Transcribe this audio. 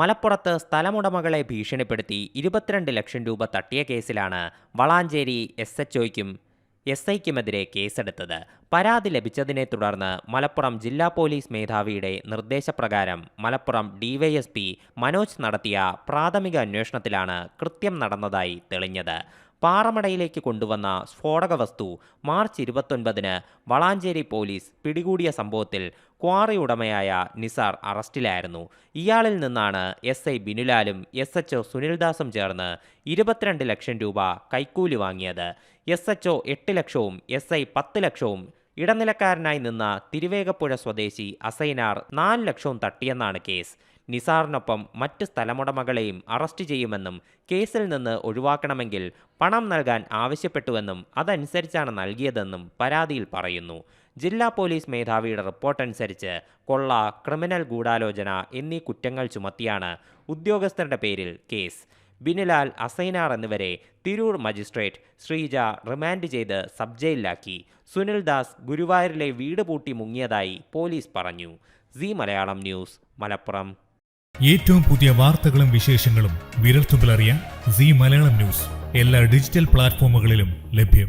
മലപ്പുറത്ത് സ്ഥലമുടമകളെ ഭീഷണിപ്പെടുത്തി ഇരുപത്തിരണ്ട് ലക്ഷം രൂപ തട്ടിയ കേസിലാണ് വളാഞ്ചേരി എസ് എച്ച് ഒയ്ക്കും എസ് ഐക്കുമെതിരെ കേസെടുത്തത്. പരാതി ലഭിച്ചതിനെ തുടർന്ന് മലപ്പുറം ജില്ലാ പോലീസ് മേധാവിയുടെ നിർദ്ദേശപ്രകാരം മലപ്പുറം ഡിവൈഎസ്പി മനോജ് നടത്തിയ പ്രാഥമിക അന്വേഷണത്തിലാണ് കൃത്യം നടന്നതായി തെളിഞ്ഞത്. പാറമടയിലേക്ക് കൊണ്ടുവന്ന സ്ഫോടക വസ്തു മാർച്ച് ഇരുപത്തൊൻപതിന് വളാഞ്ചേരി പോലീസ് പിടികൂടിയ സംഭവത്തിൽ ക്വാറി ഉടമയായ നിസാർ അറസ്റ്റിലായിരുന്നു. ഇയാളിൽ നിന്നാണ് എസ് ഐ ബിനുലാലും എസ് എച്ച് ഒ സുനിൽദാസും ചേർന്ന് ഇരുപത്തിരണ്ട് ലക്ഷം രൂപ കൈക്കൂലി വാങ്ങിയത്. എസ് എച്ച് ഒ എട്ട് ലക്ഷവും എസ് ഐ പത്ത് ലക്ഷവും ഇടനിലക്കാരനായി നിന്ന തിരുവേഗപ്പുഴ സ്വദേശി അസൈനാർ നാല് ലക്ഷവും തട്ടിയെന്നാണ് കേസ്. നിസാറിനൊപ്പം മറ്റ് സ്ഥലമുടമകളെയും അറസ്റ്റ് ചെയ്യുമെന്നും കേസിൽ നിന്ന് ഒഴിവാക്കണമെങ്കിൽ പണം നൽകാൻ ആവശ്യപ്പെട്ടുവെന്നും അതനുസരിച്ചാണ് നൽകിയതെന്നും പരാതിയിൽ പറയുന്നു. ജില്ലാ പോലീസ് മേധാവിയുടെ റിപ്പോർട്ടനുസരിച്ച് കൊള്ള ക്രിമിനൽ ഗൂഢാലോചന എന്നീ കുറ്റങ്ങൾ ചുമത്തിയാണ് ഉദ്യോഗസ്ഥരുടെ പേരിൽ കേസ്. ബിനിലാൽ അസൈനാർ എന്നിവരെ തിരൂർ മജിസ്ട്രേറ്റ് ശ്രീജ റിമാൻഡ് ചെയ്ത് സബ് ജയിലിലാക്കി. സുനിൽ ദാസ് ഗുരുവായൂരിലെ വീട് പൂട്ടി മുങ്ങിയതായി പോലീസ് പറഞ്ഞു. C Malayalam news Malappuram. ഏറ്റവും പുതിയ വാർത്തകളും വിശേഷങ്ങളും വിരൽത്തുമ്പിലറിയാൻ സി മലയാളം ന്യൂസ് എല്ലാ ഡിജിറ്റൽ പ്ലാറ്റ്ഫോമുകളിലും ലഭ്യം.